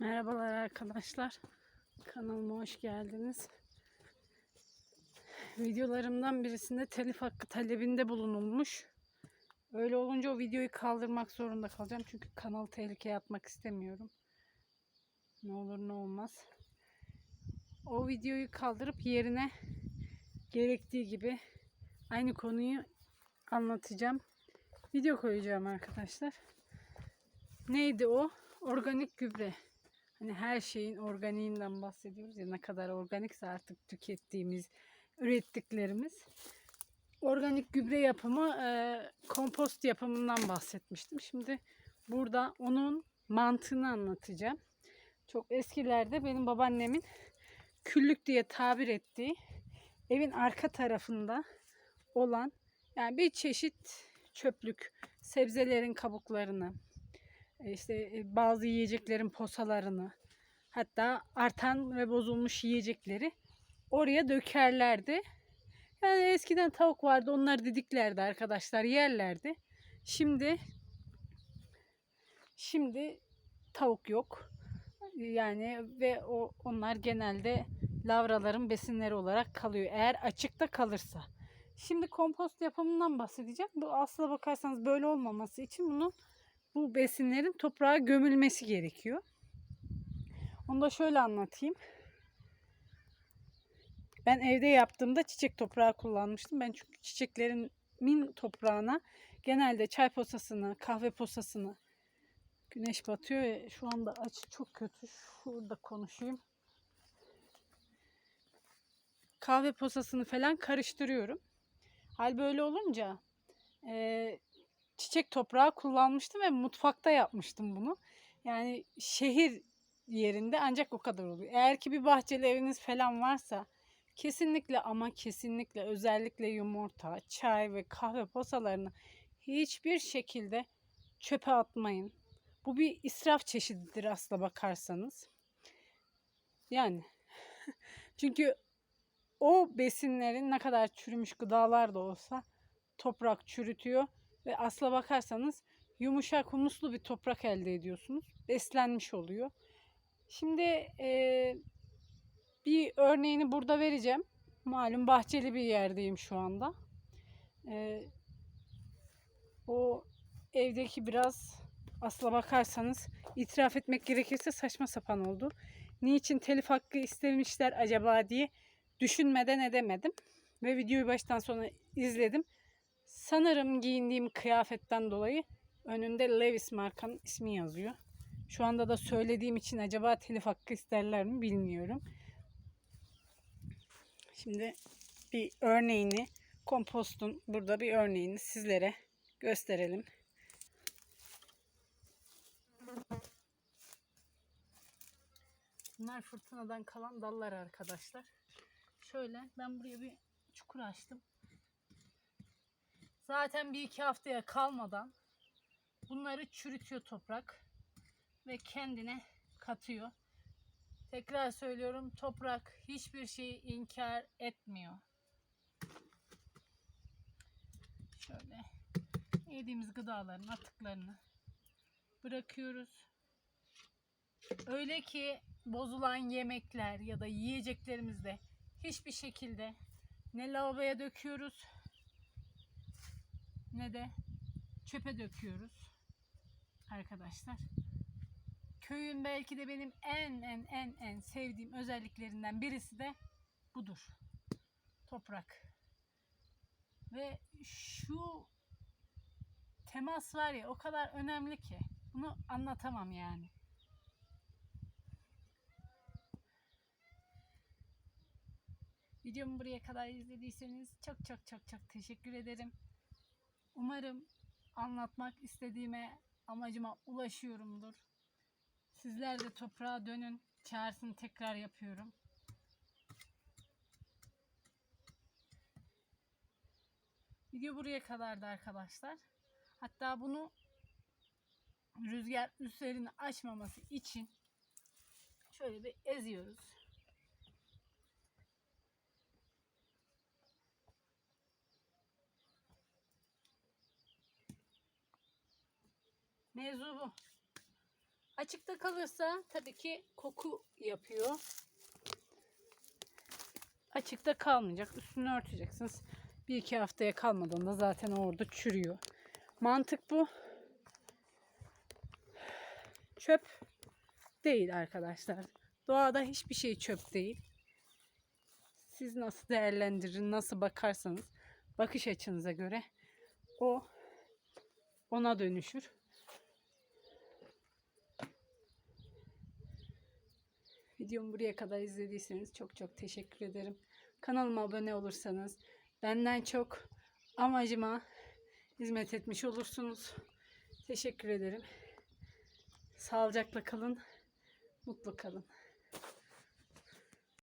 Merhabalar arkadaşlar. Kanalıma hoş geldiniz. Videolarımdan birisinde telif hakkı talebinde bulunulmuş. Öyle olunca o videoyu kaldırmak zorunda kalacağım. Çünkü kanalı tehlikeye atmak istemiyorum. Ne olur ne olmaz. O videoyu kaldırıp yerine gerektiği gibi aynı konuyu anlatacağım. Video koyacağım arkadaşlar. Neydi o? Organik gübre. Hani her şeyin organiğinden bahsediyoruz ya ne kadar organikse artık tükettiğimiz, ürettiklerimiz. Organik gübre yapımı, e, kompost yapımından bahsetmiştim. Şimdi burada onun mantığını anlatacağım. Çok eskilerde benim babaannemin küllük diye tabir ettiği evin arka tarafında olan yani bir çeşit çöplük, sebzelerin kabuklarını, işte e, bazı yiyeceklerin posalarını hatta artan ve bozulmuş yiyecekleri oraya dökerlerdi. Yani eskiden tavuk vardı onlar didiklerdi arkadaşlar yerlerdi. Şimdi şimdi tavuk yok. Yani ve o onlar genelde lavraların besinleri olarak kalıyor. Eğer açıkta kalırsa. Şimdi kompost yapımından bahsedeceğim. Bu aslına bakarsanız böyle olmaması için bunun bu besinlerin toprağa gömülmesi gerekiyor. Onu da şöyle anlatayım. Ben evde yaptığımda çiçek toprağı kullanmıştım. Ben çünkü çiçeklerimin toprağına genelde çay posasını, kahve posasını güneş batıyor ve şu anda açı çok kötü. Şurada konuşayım. Kahve posasını falan karıştırıyorum. Hal böyle olunca e, çiçek toprağı kullanmıştım ve mutfakta yapmıştım bunu. Yani şehir yerinde ancak o kadar oluyor. Eğer ki bir bahçeli eviniz falan varsa kesinlikle ama kesinlikle özellikle yumurta, çay ve kahve posalarını hiçbir şekilde çöpe atmayın. Bu bir israf çeşididir asla bakarsanız. Yani çünkü o besinlerin ne kadar çürümüş gıdalar da olsa toprak çürütüyor ve asla bakarsanız yumuşak humuslu bir toprak elde ediyorsunuz. Beslenmiş oluyor. Şimdi e, bir örneğini burada vereceğim. Malum bahçeli bir yerdeyim şu anda. E, o evdeki biraz asla bakarsanız itiraf etmek gerekirse saçma sapan oldu. Niçin telif hakkı istemişler acaba diye düşünmeden edemedim. Ve videoyu baştan sona izledim. Sanırım giyindiğim kıyafetten dolayı önünde Levis markanın ismi yazıyor. Şu anda da söylediğim için acaba telif hakkı isterler mi bilmiyorum. Şimdi bir örneğini kompostun burada bir örneğini sizlere gösterelim. Bunlar fırtınadan kalan dallar arkadaşlar. Şöyle ben buraya bir çukur açtım. Zaten bir iki haftaya kalmadan bunları çürütüyor toprak ve kendine katıyor. Tekrar söylüyorum toprak hiçbir şeyi inkar etmiyor. Şöyle yediğimiz gıdaların atıklarını bırakıyoruz. Öyle ki bozulan yemekler ya da yiyeceklerimizde hiçbir şekilde ne lavaboya döküyoruz ne de çöpe döküyoruz arkadaşlar. Köyün belki de benim en en en en sevdiğim özelliklerinden birisi de budur. Toprak. Ve şu temas var ya o kadar önemli ki bunu anlatamam yani. Videomu buraya kadar izlediyseniz çok çok çok çok teşekkür ederim. Umarım anlatmak istediğime, amacıma ulaşıyorumdur. Sizler de toprağa dönün. Çağrısını tekrar yapıyorum. Video buraya kadardı arkadaşlar. Hatta bunu rüzgar üstlerini açmaması için şöyle bir eziyoruz. Mevzu bu. Açıkta kalırsa tabii ki koku yapıyor. Açıkta kalmayacak. Üstünü örteceksiniz. Bir iki haftaya kalmadan da zaten orada çürüyor. Mantık bu. Çöp değil arkadaşlar. Doğada hiçbir şey çöp değil. Siz nasıl değerlendirin, nasıl bakarsanız bakış açınıza göre o ona dönüşür. Videomu buraya kadar izlediyseniz çok çok teşekkür ederim. Kanalıma abone olursanız benden çok amacıma hizmet etmiş olursunuz. Teşekkür ederim. Sağlıcakla kalın, mutlu kalın.